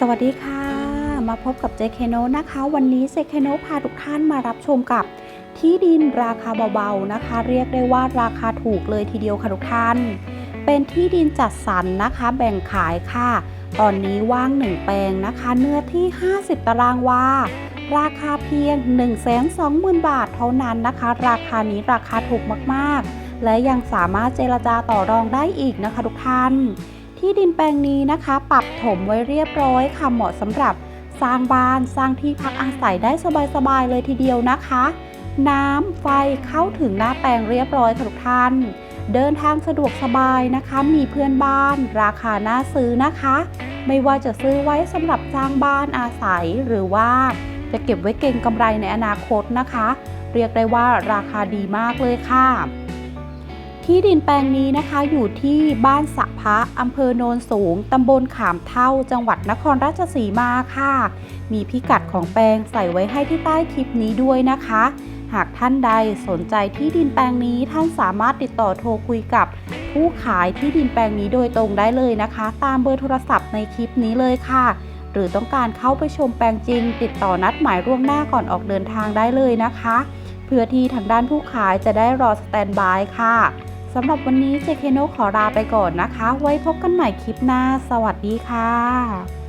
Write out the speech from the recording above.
สวัสดีค่ะ มาพบกับเจเคโนนะคะ วันนี้เจเคโนพาทุกท่านมารับชมกับที่ดินราคาเบาๆนะคะ เรียกได้ว่าราคาถูกเลยทีเดียวค่ะทุกท่าน เป็นที่ดินจัดสรรนะคะ แบ่งขายค่ะ ตอนนี้ว่างหนึ่งแปลงนะคะ เนื้อที่ 50 ตารางวาราคาเพียง 120,000 บาทเท่านั้นนะคะ ราคานี้ราคาถูกมากๆ และยังสามารถเจรจาต่อรองได้อีกนะคะทุกท่าน ที่ดินแปลงนี้นะคะ ปรับถมไว้เรียบร้อยค่ะเหมาะสำหรับสร้างบ้านสร้างที่พักอาศัยได้สบายๆเลยทีเดียวนะคะ น้ำไฟเข้าถึงหน้าแปลงเรียบร้อยค่ะทุกท่าน เดินทางสะดวกสบายนะคะ มีเพื่อนบ้าน ราคาน่าซื้อนะคะ ไม่ว่าจะซื้อไว้สำหรับสร้างบ้านอาศัยหรือว่าจะเก็บไว้เก็งกำไรในอนาคตนะคะ เรียกได้ว่าราคาดีมากเลยค่ะ ที่ดินแปลงนี้นะคะอยู่ที่บ้านสะพะอำเภอโนนสูง ตำบลขามเท่า จังหวัดนครราชสีมาค่ะ มีพิกัดของแปลงใส่ไว้ให้ที่ใต้คลิปนี้ด้วยนะคะ หากท่านใดสนใจที่ดินแปลงนี้ท่านสามารถติดต่อโทรคุยกับ ผู้ขายที่ดินแปลงนี้โดยตรงได้เลยนะคะ ตามเบอร์โทรศัพท์ในคลิปนี้เลยค่ะ หรือต้องการเข้าไปชมแปลงจริง ติดต่อนัดหมายล่วงหน้าก่อนออกเดินทางได้เลยนะคะ เพื่อที่ทางด้านผู้ขายจะได้รอสแตนบายค่ะ สำหรับวันนี้เจเคโนขอลาไปก่อนนะคะ ไว้พบกันใหม่คลิปหน้า สวัสดีค่ะ